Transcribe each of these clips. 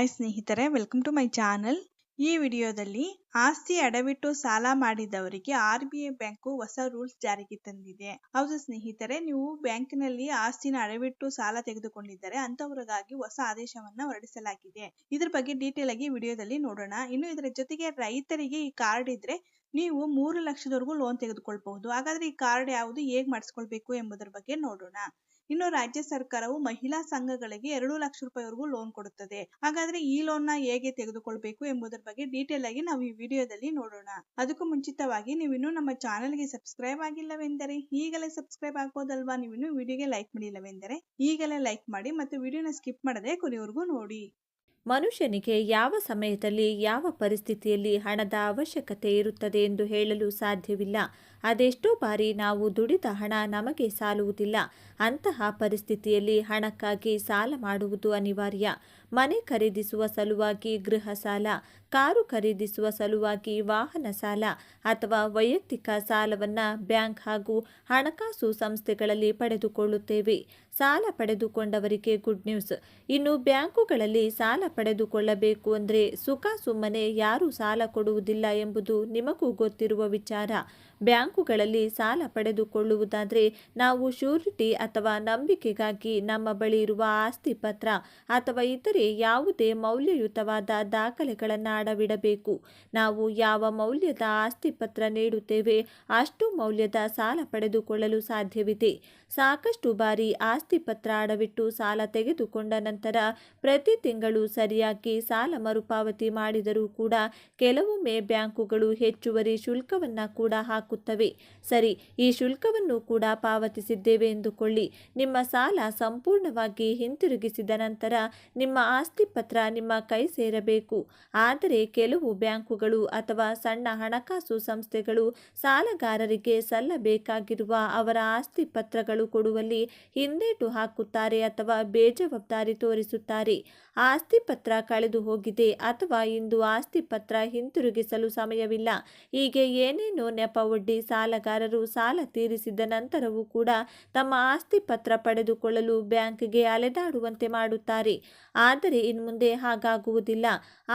Hi ಸ್ನೇಹಿತರೆ welcome to my channel ಈ ವಿಡಿಯೋದಲ್ಲಿ ಆಸ್ತಿ ಅಡವಿಟ್ಟು ಸಾಲ ಮಾಡಿದವರಿಗೆ ಆರ್ ಬಿ ಐ ಬ್ಯಾಂಕು ಹೊಸ ರೂಲ್ಸ್ ಜಾರಿಗೆ ತಂದಿದೆ. ಹೌದು ಸ್ನೇಹಿತರೆ, ನೀವು ಬ್ಯಾಂಕಿನಲ್ಲಿ ಆಸ್ತಿನ ಅಡವಿಟ್ಟು ಸಾಲ ತೆಗೆದುಕೊಂಡಿದ್ದರೆ ಅಂತವರಿಗಾಗಿ ಹೊಸ ಆದೇಶವನ್ನ ಹೊರಡಿಸಲಾಗಿದೆ. ಇದ್ರ ಬಗ್ಗೆ ಡೀಟೇಲ್ ಆಗಿ ವಿಡಿಯೋದಲ್ಲಿ ನೋಡೋಣ. ಇನ್ನು ಇದರ ಜೊತೆಗೆ ರೈತರಿಗೆ ಈ ಕಾರ್ಡ್ ಇದ್ರೆ ನೀವು ಮೂರು ಲಕ್ಷದವರೆಗೂ ಲೋನ್ ತೆಗೆದುಕೊಳ್ಬಹುದು. ಹಾಗಾದ್ರೆ ಈ ಕಾರ್ಡ್ ಯಾವುದು ಹೇಗ್ ಮಾಡಿಸ್ಕೊಳ್ಬೇಕು ಎಂಬುದರ ಬಗ್ಗೆ ನೋಡೋಣ. ಇನ್ನು ರಾಜ್ಯ ಸರ್ಕಾರವು ಮಹಿಳಾ ಸಂಘಗಳಿಗೆ ಎರಡು ಲಕ್ಷ ರೂಪಾಯಿವರೆಗೂ ಲೋನ್ ಕೊಡುತ್ತದೆ. ಹಾಗಾದ್ರೆ ಈ ಲೋನ್ನ ಹೇಗೆ ತೆಗೆದುಕೊಳ್ಬೇಕು ಎಂಬುದರ ಬಗ್ಗೆ ಡೀಟೇಲ್ ಆಗಿ ನಾವು ಈ ವಿಡಿಯೋದಲ್ಲಿ ನೋಡೋಣ. ಅದಕ್ಕೂ ಮುಂಚಿತವಾಗಿ ನೀವು ಇನ್ನೂ ನಮ್ಮ ಚಾನೆಲ್ಗೆ ಸಬ್ಸ್ಕ್ರೈಬ್ ಆಗಿಲ್ಲವೆಂದರೆ ಈಗಲೇ ಸಬ್ಸ್ಕ್ರೈಬ್ ಆಗ್ಬೋದಲ್ವಾ? ನೀವು ಇನ್ನೂ ವಿಡಿಯೋಗೆ ಲೈಕ್ ಮಾಡಿಲ್ಲವೆಂದರೆ ಈಗಲೇ ಲೈಕ್ ಮಾಡಿ ಮತ್ತು ವಿಡಿಯೋನ ಸ್ಕಿಪ್ ಮಾಡದೆ ಕೊನೆವರೆಗೂ ನೋಡಿ. ಮನುಷ್ಯನಿಗೆ ಯಾವ ಸಮಯದಲ್ಲಿ ಯಾವ ಪರಿಸ್ಥಿತಿಯಲ್ಲಿ ಹಣದ ಅವಶ್ಯಕತೆ ಇರುತ್ತದೆ ಎಂದು ಹೇಳಲು ಸಾಧ್ಯವಿಲ್ಲ. ಅದೆಷ್ಟೋ ಬಾರಿ ನಾವು ದುಡಿದ ಹಣ ನಮಗೆ ಸಾಲುವುದಿಲ್ಲ. ಅಂತಹ ಪರಿಸ್ಥಿತಿಯಲ್ಲಿ ಹಣಕ್ಕಾಗಿ ಸಾಲ ಮಾಡುವುದು ಅನಿವಾರ್ಯ. ಮನೆ ಖರೀದಿಸುವ ಸಲುವಾಗಿ ಗೃಹ ಸಾಲ, ಕಾರು ಖರೀದಿಸುವ ಸಲುವಾಗಿ ವಾಹನ ಸಾಲ ಅಥವಾ ವೈಯಕ್ತಿಕ ಸಾಲವನ್ನು ಬ್ಯಾಂಕ್ ಹಾಗೂ ಹಣಕಾಸು ಸಂಸ್ಥೆಗಳಲ್ಲಿ ಪಡೆದುಕೊಳ್ಳುತ್ತೇವೆ. ಸಾಲ ಪಡೆದುಕೊಂಡವರಿಗೆ ಗುಡ್ ನ್ಯೂಸ್. ಇನ್ನು ಬ್ಯಾಂಕುಗಳಲ್ಲಿ ಸಾಲ ಪಡೆದುಕೊಳ್ಳಬೇಕು ಅಂದರೆ ಸುಖ ಸುಮ್ಮನೆ ಯಾರೂ ಸಾಲ ಕೊಡುವುದಿಲ್ಲ ಎಂಬುದು ನಿಮಗೂ ಗೊತ್ತಿರುವ ವಿಚಾರ. ಬ್ಯಾಂಕುಗಳಲ್ಲಿ ಸಾಲ ಪಡೆದುಕೊಳ್ಳುವುದಾದರೆ ನಾವು ಶ್ಯೂರಿಟಿ ಅಥವಾ ನಂಬಿಕೆಗಾಗಿ ನಮ್ಮ ಬಳಿ ಇರುವ ಆಸ್ತಿ ಪತ್ರ ಅಥವಾ ಇತರೆ ಯಾವುದೇ ಮೌಲ್ಯಯುತವಾದ ದಾಖಲೆಗಳನ್ನು ಅಡವಿಡಬೇಕು. ನಾವು ಯಾವ ಮೌಲ್ಯದ ಆಸ್ತಿ ಪತ್ರ ನೀಡುತ್ತೇವೆ ಅಷ್ಟು ಮೌಲ್ಯದ ಸಾಲ ಪಡೆದುಕೊಳ್ಳಲು ಸಾಧ್ಯವಿದೆ. ಸಾಕಷ್ಟು ಬಾರಿ ಆಸ್ತಿ ಪತ್ರ ಅಡವಿಟ್ಟು ಸಾಲ ತೆಗೆದುಕೊಂಡ ನಂತರ ಪ್ರತಿ ತಿಂಗಳು ಸರಿಯಾಗಿ ಸಾಲ ಮರುಪಾವತಿ ಮಾಡಿದರೂ ಕೂಡ ಕೆಲವೊಮ್ಮೆ ಬ್ಯಾಂಕುಗಳು ಹೆಚ್ಚುವರಿ ಶುಲ್ಕವನ್ನು ಕೂಡ ಹಾಕುತ್ತವೆ ಸರಿ, ಈ ಶುಲ್ಕವನ್ನು ಕೂಡ ಪಾವತಿಸಿದ್ದೇವೆ ಎಂದುಕೊಳ್ಳಿ. ನಿಮ್ಮ ಸಾಲ ಸಂಪೂರ್ಣವಾಗಿ ಹಿಂತಿರುಗಿಸಿದ ನಂತರ ನಿಮ್ಮ ಆಸ್ತಿ ಪತ್ರ ನಿಮ್ಮ ಕೈ ಸೇರಬೇಕು. ಆದರೆ ಕೆಲವು ಬ್ಯಾಂಕುಗಳು ಅಥವಾ ಸಣ್ಣ ಹಣಕಾಸು ಸಂಸ್ಥೆಗಳು ಸಾಲಗಾರರಿಗೆ ಸಲ್ಲಬೇಕಾಗಿರುವ ಅವರ ಆಸ್ತಿ ಪತ್ರಗಳು ಕೊಡುವಲ್ಲಿ ಹಿಂದೇಟು ಹಾಕುತ್ತಾರೆ ಅಥವಾ ಬೇಜವಾಬ್ದಾರಿ ತೋರಿಸುತ್ತಾರೆ. ಆಸ್ತಿ ಪತ್ರ ಕಳೆದು ಹೋಗಿದೆ ಅಥವಾ ಇಂದು ಆಸ್ತಿ ಪತ್ರ ಹಿಂತಿರುಗಿಸಲು ಸಮಯವಿಲ್ಲ. ಹೀಗೆ ಏನೇನೋ ನೆಪ ಒಡ್ಡಿ ಸಾಲಗಾರರು ಸಾಲ ತೀರಿಸಿದ ನಂತರವೂ ಕೂಡ ತಮ್ಮ ಆಸ್ತಿ ಪತ್ರ ಪಡೆದುಕೊಳ್ಳಲು ಬ್ಯಾಂಕ್ಗೆ ಅಲೆದಾಡುವಂತೆ ಮಾಡುತ್ತಾರೆ. ಆದರೆ ಇನ್ಮುಂದೆ ಹಾಗಾಗುವುದಿಲ್ಲ.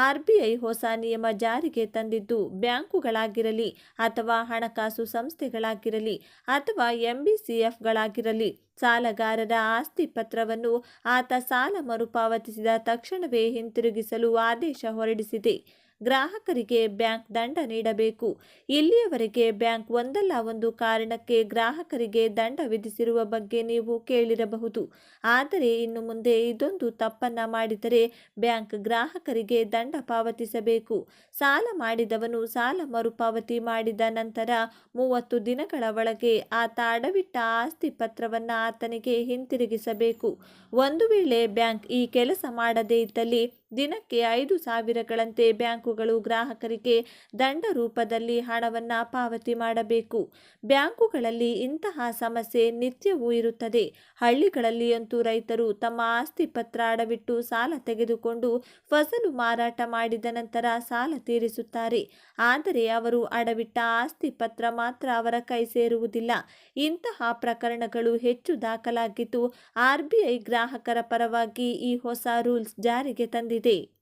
ಆರ್ ಬಿ ಐ ಹೊಸ ನಿಯಮ ಜಾರಿಗೆ ತಂದಿದ್ದು ಬ್ಯಾಂಕುಗಳಾಗಿರಲಿ ಅಥವಾ ಹಣಕಾಸು ಸಂಸ್ಥೆಗಳಾಗಿರಲಿ ಅಥವಾ ಎಂಬಿಸಿಎಫ್ಗಳಾಗಿರಲಿ, ಸಾಲಗಾರರ ಆಸ್ತಿ ಪತ್ರವನ್ನು ಆತ ಸಾಲ ಮರುಪಾವತಿಸಿದ ತಕ್ಷಣವೇ ಹಿಂತಿರುಗಿಸಲು ಆದೇಶ ಹೊರಡಿಸಿದೆ. ಗ್ರಾಹಕರಿಗೆ ಬ್ಯಾಂಕ್ ದಂಡ ನೀಡಬೇಕು. ಇಲ್ಲಿಯವರೆಗೆ ಬ್ಯಾಂಕ್ ಒಂದಲ್ಲ ಒಂದು ಕಾರಣಕ್ಕೆ ಗ್ರಾಹಕರಿಗೆ ದಂಡ ವಿಧಿಸಿರುವ ಬಗ್ಗೆ ನೀವು ಕೇಳಿರಬಹುದು. ಆದರೆ ಇನ್ನು ಮುಂದೆ ಇದೊಂದು ತಪ್ಪನ್ನ ಮಾಡಿದರೆ ಬ್ಯಾಂಕ್ ಗ್ರಾಹಕರಿಗೆ ದಂಡ ಪಾವತಿಸಬೇಕು. ಸಾಲ ಮಾಡಿದವನು ಸಾಲ ಮರುಪಾವತಿ ಮಾಡಿದ ನಂತರ ಮೂವತ್ತು ದಿನಗಳ ಒಳಗೆ ಆತ ಅಡವಿಟ್ಟ ಆಸ್ತಿ ಪತ್ರವನ್ನ ಆತನಿಗೆ ಹಿಂತಿರುಗಿಸಬೇಕು. ಒಂದು ವೇಳೆ ಬ್ಯಾಂಕ್ ಈ ಕೆಲಸ ಮಾಡದೇ ಇದ್ದಲ್ಲಿ ದಿನಕ್ಕೆ ಐದು ಸಾವಿರಗಳಂತೆ ಬ್ಯಾಂಕುಗಳು ಗ್ರಾಹಕರಿಗೆ ದಂಡ ರೂಪದಲ್ಲಿ ಹಣವನ್ನು ಪಾವತಿ ಮಾಡಬೇಕು. ಬ್ಯಾಂಕುಗಳಲ್ಲಿ ಇಂತಹ ಸಮಸ್ಯೆ ನಿತ್ಯವೂ ಇರುತ್ತದೆ. ಹಳ್ಳಿಗಳಲ್ಲಿ ಅಂತೂ ರೈತರು ತಮ್ಮ ಆಸ್ತಿ ಪತ್ರ ಅಡವಿಟ್ಟು ಸಾಲ ತೆಗೆದುಕೊಂಡು ಫಸಲು ಮಾರಾಟ ಮಾಡಿದ ನಂತರ ಸಾಲ ತೀರಿಸುತ್ತಾರೆ. ಆದರೆ ಅವರು ಅಡವಿಟ್ಟ ಆಸ್ತಿ ಪತ್ರ ಮಾತ್ರ ಅವರ ಕೈ ಸೇರುವುದಿಲ್ಲ. ಇಂತಹ ಪ್ರಕರಣಗಳು ಹೆಚ್ಚು ದಾಖಲಾಗಿದ್ದು ಆರ್ಬಿಐ ಗ್ರಾಹಕರ ಪರವಾಗಿ ಈ ಹೊಸ ರೂಲ್ಸ್ ಜಾರಿಗೆ ತಂದಿದೆ. ಇದೆ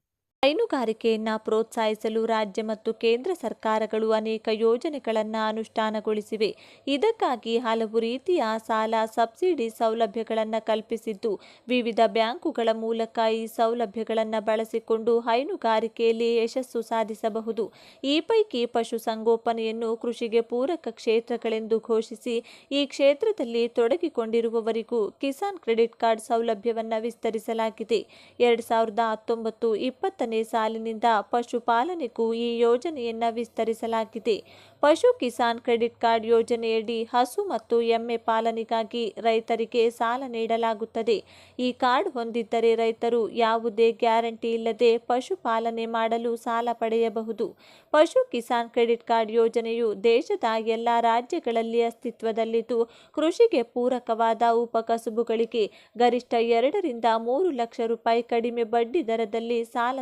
ಹೈನುಗಾರಿಕೆಯನ್ನು ಪ್ರೋತ್ಸಾಹಿಸಲು ರಾಜ್ಯ ಮತ್ತು ಕೇಂದ್ರ ಸರ್ಕಾರಗಳು ಅನೇಕ ಯೋಜನೆಗಳನ್ನು ಅನುಷ್ಠಾನಗೊಳಿಸಿವೆ. ಇದಕ್ಕಾಗಿ ಹಲವು ರೀತಿಯ ಸಾಲ, ಸಬ್ಸಿಡಿ ಸೌಲಭ್ಯಗಳನ್ನು ಕಲ್ಪಿಸಿದ್ದು, ವಿವಿಧ ಬ್ಯಾಂಕುಗಳ ಮೂಲಕ ಈ ಸೌಲಭ್ಯಗಳನ್ನು ಬಳಸಿಕೊಂಡು ಹೈನುಗಾರಿಕೆಯಲ್ಲಿ ಯಶಸ್ಸು ಸಾಧಿಸಬಹುದು. ಈ ಪೈಕಿ ಪಶುಸಂಗೋಪನೆಯನ್ನು ಕೃಷಿಗೆ ಪೂರಕ ಕ್ಷೇತ್ರಗಳೆಂದು ಘೋಷಿಸಿ, ಈ ಕ್ಷೇತ್ರದಲ್ಲಿ ತೊಡಗಿಕೊಂಡಿರುವವರಿಗೂ ಕಿಸಾನ್ ಕ್ರೆಡಿಟ್ ಕಾರ್ಡ್ ಸೌಲಭ್ಯವನ್ನು ವಿಸ್ತರಿಸಲಾಗಿದೆ. ಎರಡು ಸಾವಿರದ ಹತ್ತೊಂಬತ್ತು ಇಪ್ಪತ್ತನೇ ಸಾಲಿನಿಂದ ಪಶುಪಾಲನೆಗೂ ಈ ಯೋಜನೆಯನ್ನು ವಿಸ್ತರಿಸಲಾಗಿದೆ. ಪಶು ಕಿಸಾನ್ ಕ್ರೆಡಿಟ್ ಕಾರ್ಡ್ ಯೋಜನೆಯಡಿ ಹಸು ಮತ್ತು ಎಮ್ಮೆ ಪಾಲನೆಗಾಗಿ ರೈತರಿಗೆ ಸಾಲ ನೀಡಲಾಗುತ್ತದೆ. ಈ ಕಾರ್ಡ್ ಹೊಂದಿದ್ದರೆ ರೈತರು ಯಾವುದೇ ಗ್ಯಾರಂಟಿ ಇಲ್ಲದೆ ಪಶುಪಾಲನೆ ಮಾಡಲು ಸಾಲ ಪಡೆಯಬಹುದು. ಪಶು ಕಿಸಾನ್ ಕ್ರೆಡಿಟ್ ಕಾರ್ಡ್ ಯೋಜನೆಯು ದೇಶದ ಎಲ್ಲ ರಾಜ್ಯಗಳಲ್ಲಿ ಅಸ್ತಿತ್ವದಲ್ಲಿದ್ದು, ಕೃಷಿಗೆ ಪೂರಕವಾದ ಉಪಕಸುಬುಗಳಿಗೆ ಗರಿಷ್ಠ ಎರಡರಿಂದ ಮೂರು ಲಕ್ಷ ರೂಪಾಯಿ ಕಡಿಮೆ ಬಡ್ಡಿ ದರದಲ್ಲಿ ಸಾಲ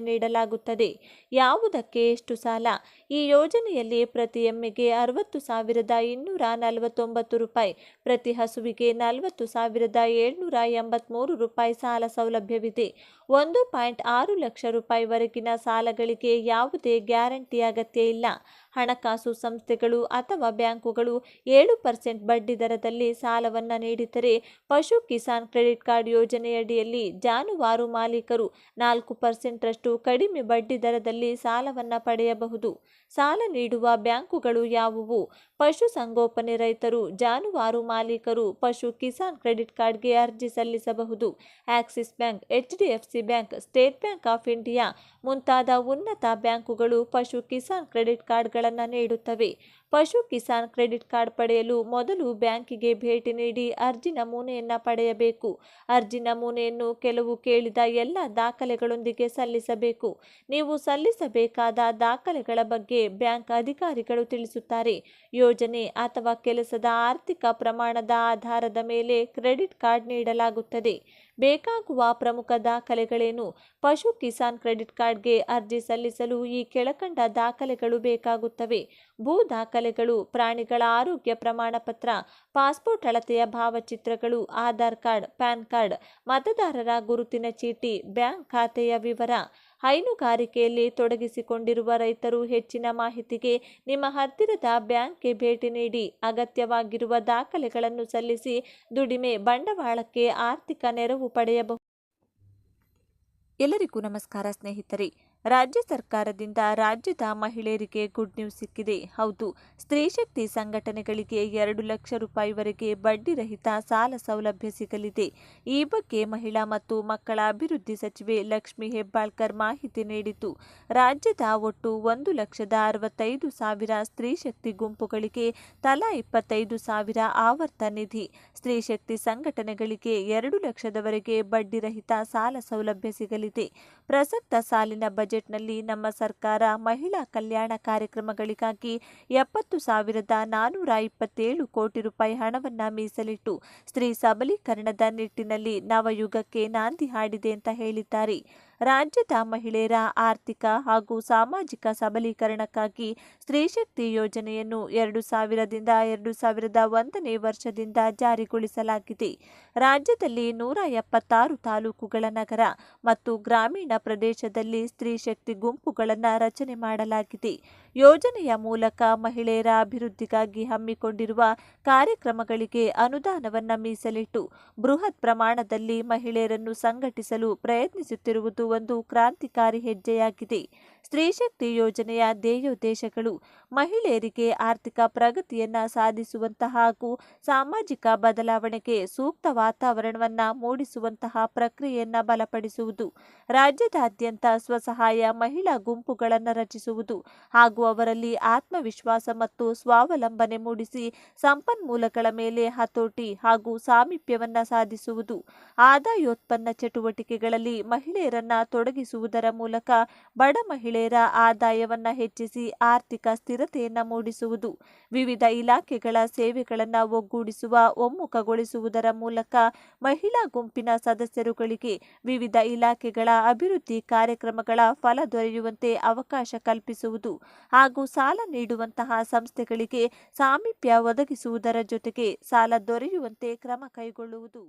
ನೀಡಲಾಗುತ್ತದೆ. ಯಾವುದಕ್ಕೆ ಎಷ್ಟು ಸಾಲ? ಈ ಯೋಜನೆಯಲ್ಲಿ ಪ್ರತಿ ಎಮ್ಮೆಗೆ ಅರವತ್ತು ಸಾವಿರದ ಇನ್ನೂರ ನಲವತ್ತೊಂಬತ್ತು ರೂಪಾಯಿ, ಪ್ರತಿ ಹಸುವಿಗೆ ನಲವತ್ತು ಸಾವಿರದ ಏಳ್ನೂರ ಎಂಬತ್ತ್ಮೂರು ರೂಪಾಯಿ ಸಾಲ ಸೌಲಭ್ಯವಿದೆ. ಒಂದು ಪಾಯಿಂಟ್ ಆರು ಲಕ್ಷ ರೂಪಾಯಿವರೆಗಿನ ಸಾಲಗಳಿಗೆ ಯಾವುದೇ ಗ್ಯಾರಂಟಿ ಅಗತ್ಯ ಇಲ್ಲ. ಹಣಕಾಸು ಸಂಸ್ಥೆಗಳು ಅಥವಾ ಬ್ಯಾಂಕುಗಳು ಏಳು ಪರ್ಸೆಂಟ್ ಬಡ್ಡಿ ದರದಲ್ಲಿ ಸಾಲವನ್ನು ನೀಡಿದರೆ ಪಶು ಕಿಸಾನ್ ಕ್ರೆಡಿಟ್ ಕಾರ್ಡ್ ಯೋಜನೆಯಡಿಯಲ್ಲಿ ಜಾನುವಾರು ಮಾಲೀಕರು ನಾಲ್ಕು ಪರ್ಸೆಂಟ್ರಷ್ಟು ಕಡಿಮೆ ಬಡ್ಡಿ ದರದಲ್ಲಿ ಸಾಲವನ್ನು ಪಡೆಯಬಹುದು. ಸಾಲ ನೀಡುವ ಬ್ಯಾಂಕುಗಳು ಯಾವುವು? ಪಶು ಸಂಗೋಪನೆ ರೈತರು, ಜಾನುವಾರು ಮಾಲೀಕರು, ಪಶು ಕಿಸಾನ್ ಕ್ರೆಡಿಟ್ ಕಾರ್ಡ್ಗೆ ಅರ್ಜಿ ಸಲ್ಲಿಸಬಹುದು. Axis bank, H D F C bank, State Bank of India ಮುಂತಾದ ಉನ್ನತ ಬ್ಯಾಂಕುಗಳು ಪಶು ಕಿಸಾನ್ ಕ್ರೆಡಿಟ್ ಕಾರ್ಡ್ಗಳನ್ನು ನೀಡುತ್ತವೆ. ಪಶು ಕಿಸಾನ್ ಕ್ರೆಡಿಟ್ ಕಾರ್ಡ್ ಪಡೆಯಲು ಮೊದಲು ಬ್ಯಾಂಕಿಗೆ ಭೇಟಿ ನೀಡಿ ಅರ್ಜಿ ನಮೂನೆಯನ್ನು ಪಡೆಯಬೇಕು. ಅರ್ಜಿ ನಮೂನೆಯನ್ನು ಕೆಲವು ಕೇಳಿದ ಎಲ್ಲ ದಾಖಲೆಗಳೊಂದಿಗೆ ಸಲ್ಲಿಸಬೇಕು. ನೀವು ಸಲ್ಲಿಸಬೇಕಾದ ದಾಖಲೆಗಳ ಬಗ್ಗೆ ಬ್ಯಾಂಕ್ ಅಧಿಕಾರಿಗಳು ತಿಳಿಸುತ್ತಾರೆ. ಯೋಜನೆ ಅಥವಾ ಕೆಲಸದ ಆರ್ಥಿಕ ಪ್ರಮಾಣದ ಆಧಾರದ ಮೇಲೆ ಕ್ರೆಡಿಟ್ ಕಾರ್ಡ್ ನೀಡಲಾಗುತ್ತದೆ. ಬೇಕಾಗುವ ಪ್ರಮುಖ ದಾಖಲೆಗಳೇನು? ಪಶು ಕಿಸಾನ್ ಕ್ರೆಡಿಟ್ ಕಾರ್ಡ್ಗೆ ಅರ್ಜಿ ಸಲ್ಲಿಸಲು ಈ ಕೆಳಕಂಡ ದಾಖಲೆಗಳು ಬೇಕಾಗುತ್ತವೆ. ಭೂ ದಾಖಲೆಗಳು, ಪ್ರಾಣಿಗಳ ಆರೋಗ್ಯ ಪ್ರಮಾಣ ಪತ್ರ ಪಾಸ್ಪೋರ್ಟ್ ಅಳತೆಯ ಭಾವಚಿತ್ರಗಳು, ಆಧಾರ್ ಕಾರ್ಡ್, ಪ್ಯಾನ್ ಕಾರ್ಡ್, ಮತದಾರರ ಗುರುತಿನ ಚೀಟಿ, ಬ್ಯಾಂಕ್ ಖಾತೆಯ ವಿವರ ಹೈನುಗಾರಿಕೆಯಲ್ಲಿ ತೊಡಗಿಸಿಕೊಂಡಿರುವ ರೈತರು ಹೆಚ್ಚಿನ ಮಾಹಿತಿಗೆ ನಿಮ್ಮ ಹತ್ತಿರದ ಬ್ಯಾಂಕ್ಗೆ ಭೇಟಿ ನೀಡಿ ಅಗತ್ಯವಾಗಿರುವ ದಾಖಲೆಗಳನ್ನು ಸಲ್ಲಿಸಿ ದುಡಿಮೆ ಬಂಡವಾಳಕ್ಕೆ ಆರ್ಥಿಕ ನೆರವು ಪಡೆಯಬಹುದು. ಎಲ್ಲರಿಗೂ ನಮಸ್ಕಾರ ಸ್ನೇಹಿತರೆ. ರಾಜ್ಯ ಸರ್ಕಾರದಿಂದ ರಾಜ್ಯದ ಮಹಿಳೆಯರಿಗೆ ಗುಡ್ ನ್ಯೂಸ್ ಸಿಕ್ಕಿದೆ. ಹೌದು, ಸ್ತ್ರೀ ಶಕ್ತಿ ಸಂಘಟನೆಗಳಿಗೆ ಎರಡು ಲಕ್ಷ ರೂಪಾಯಿವರೆಗೆ ಬಡ್ಡಿ ರಹಿತ ಸಾಲ ಸೌಲಭ್ಯ ಸಿಗಲಿದೆ. ಈ ಬಗ್ಗೆ ಮಹಿಳಾ ಮತ್ತು ಮಕ್ಕಳ ಅಭಿವೃದ್ಧಿ ಸಚಿವೆ ಲಕ್ಷ್ಮಿ ಹೆಬ್ಬಾಳ್ಕರ್ ಮಾಹಿತಿ ನೀಡಿತು ರಾಜ್ಯದ ಒಟ್ಟು ಒಂದು ಲಕ್ಷದ ಅರವತ್ತೈದು ಸಾವಿರ ಸ್ತ್ರೀ ಶಕ್ತಿ ಗುಂಪುಗಳಿಗೆ ತಲಾ ಇಪ್ಪತ್ತೈದು ಸಾವಿರ ಆವರ್ತ ನಿಧಿ. ಸ್ತ್ರೀ ಶಕ್ತಿ ಸಂಘಟನೆಗಳಿಗೆ ಎರಡು ಲಕ್ಷದವರೆಗೆ ಬಡ್ಡಿ ರಹಿತ ಸಾಲ ಸೌಲಭ್ಯ ಸಿಗಲಿದೆ. ಪ್ರಸಕ್ತ ಸಾಲಿನ ಬಜೆಟ್ನಲ್ಲಿ ನಮ್ಮ ಸರ್ಕಾರ ಮಹಿಳಾ ಕಲ್ಯಾಣ ಕಾರ್ಯಕ್ರಮಗಳಿಗಾಗಿ ಎಪ್ಪತ್ತು ಸಾವಿರದ ನಾನೂರ ಇಪ್ಪತ್ತೇಳು ಕೋಟಿ ರೂಪಾಯಿ ಹಣವನ್ನು ಮೀಸಲಿಟ್ಟು ಸ್ತ್ರೀ ಸಬಲೀಕರಣದ ನಿಟ್ಟಿನಲ್ಲಿ ನವಯುಗಕ್ಕೆ ನಾಂದಿ ಹಾಡಿದೆ ಅಂತ ಹೇಳಿದ್ದಾರೆ. ರಾಜ್ಯದ ಮಹಿಳೆಯರ ಆರ್ಥಿಕ ಹಾಗೂ ಸಾಮಾಜಿಕ ಸಬಲೀಕರಣಕ್ಕಾಗಿ ಸ್ತ್ರೀಶಕ್ತಿ ಯೋಜನೆಯನ್ನು ಎರಡು ಸಾವಿರದಿಂದ ಎರಡು ಸಾವಿರದ ಒಂದನೇ ವರ್ಷದಿಂದ ಜಾರಿಗೊಳಿಸಲಾಗಿದೆ. ರಾಜ್ಯದಲ್ಲಿ ನೂರ ಎಪ್ಪತ್ತಾರು ತಾಲೂಕುಗಳ ನಗರ ಮತ್ತು ಗ್ರಾಮೀಣ ಪ್ರದೇಶದಲ್ಲಿ ಸ್ತ್ರೀಶಕ್ತಿ ಗುಂಪುಗಳನ್ನು ರಚನೆ ಮಾಡಲಾಗಿದೆ. ಯೋಜನೆಯ ಮೂಲಕ ಮಹಿಳೆಯರ ಅಭಿವೃದ್ಧಿಗಾಗಿ ಹಮ್ಮಿಕೊಂಡಿರುವ ಕಾರ್ಯಕ್ರಮಗಳಿಗೆ ಅನುದಾನವನ್ನು ಮೀಸಲಿಟ್ಟು ಬೃಹತ್ ಪ್ರಮಾಣದಲ್ಲಿ ಮಹಿಳೆಯರನ್ನು ಸಂಘಟಿಸಲು ಪ್ರಯತ್ನಿಸುತ್ತಿರುವುದು ಒಂದು ಕ್ರಾಂತಿಕಾರಿ ಹೆಜ್ಜೆಯಾಗಿದೆ. ಸ್ತ್ರೀಶಕ್ತಿ ಯೋಜನೆಯ ಧ್ಯೇಯೋದ್ದೇಶಗಳು. ಮಹಿಳೆಯರಿಗೆ ಆರ್ಥಿಕ ಪ್ರಗತಿಯನ್ನು ಸಾಧಿಸುವಂತಹ ಹಾಗೂ ಸಾಮಾಜಿಕ ಬದಲಾವಣೆಗೆ ಸೂಕ್ತ ವಾತಾವರಣವನ್ನ ಮೂಡಿಸುವಂತಹ ಪ್ರಕ್ರಿಯೆಯನ್ನು ಬಲಪಡಿಸುವುದು. ರಾಜ್ಯದಾದ್ಯಂತ ಸ್ವಸಹಾಯ ಮಹಿಳಾ ಗುಂಪುಗಳನ್ನು ರಚಿಸುವುದು ಹಾಗೂ ಅವರಲ್ಲಿ ಆತ್ಮವಿಶ್ವಾಸ ಮತ್ತು ಸ್ವಾವಲಂಬನೆ ಮೂಡಿಸಿ ಸಂಪನ್ಮೂಲಗಳ ಮೇಲೆ ಹತೋಟಿ ಹಾಗೂ ಸಾಮೀಪ್ಯವನ್ನ ಸಾಧಿಸುವುದು. ಆದಾಯೋತ್ಪನ್ನ ಚಟುವಟಿಕೆಗಳಲ್ಲಿ ಮಹಿಳೆಯರನ್ನ ತೊಡಗಿಸುವುದರ ಮೂಲಕ ಬಡ ಮಹಿಳೆಯರ ಆದಾಯವನ್ನು ಹೆಚ್ಚಿಸಿ ಆರ್ಥಿಕ ಸ್ಥಿರತೆಯನ್ನು ಮೂಡಿಸುವುದು. ವಿವಿಧ ಇಲಾಖೆಗಳ ಸೇವೆಗಳನ್ನು ಒಗ್ಗೂಡಿಸುವ, ಒಮ್ಮುಖಗೊಳಿಸುವುದರ ಮೂಲಕ ಮಹಿಳಾ ಗುಂಪಿನ ಸದಸ್ಯರುಗಳಿಗೆ ವಿವಿಧ ಇಲಾಖೆಗಳ ಅಭಿವೃದ್ಧಿ ಕಾರ್ಯಕ್ರಮಗಳ ಫಲ ದೊರೆಯುವಂತೆ ಅವಕಾಶ ಕಲ್ಪಿಸುವುದು ಹಾಗೂ ಸಾಲ ನೀಡುವಂತಹ ಸಂಸ್ಥೆಗಳಿಗೆ ಸಾಮೀಪ್ಯ ಒದಗಿಸುವುದರ ಜೊತೆಗೆ ಸಾಲ ದೊರೆಯುವಂತೆ ಕ್ರಮ ಕೈಗೊಳ್ಳುವುದು.